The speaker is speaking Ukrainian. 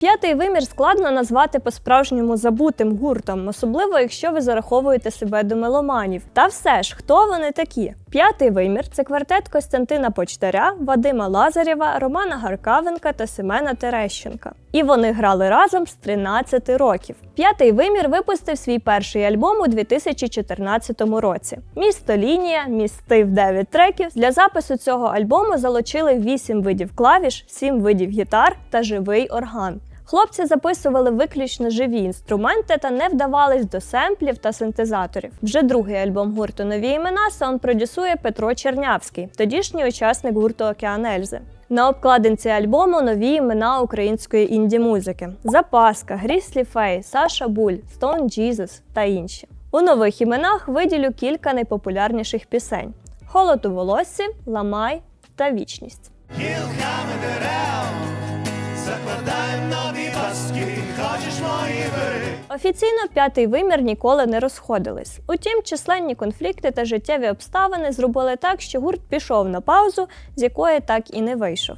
П'ятий вимір складно назвати по-справжньому забутим гуртом, особливо якщо ви зараховуєте себе до меломанів. Та все ж, хто вони такі? П'ятий вимір це квартет Костянтина Почтаря, Вадима Лазарєва, Романа Гаркавенка та Семена Терещенка. І вони грали разом з 13 років. П'ятий вимір випустив свій перший альбом у 2014 році. Місто Лінія містив 9 треків. Для запису цього альбому залучили 8 видів клавіш, 7 видів гітар та живий орган. Хлопці записували виключно живі інструменти та не вдавались до семплів та синтезаторів. Вже другий альбом гурту Нові імена саунд-продюсує Петро Чернявський, тодішній учасник гурту Океан Ельзи. На обкладинці альбому нові імена української інді-музики: Запаска, Гріслі Фей, Саша Буль, Stone Jesus та інші. У нових іменах виділю кілька найпопулярніших пісень: Холод у волоссі, Ламай та Вічність. Кілками Офіційно п'ятий вимір ніколи не розходились. Утім, численні конфлікти та життєві обставини зробили так, що гурт пішов на паузу, з якої так і не вийшов.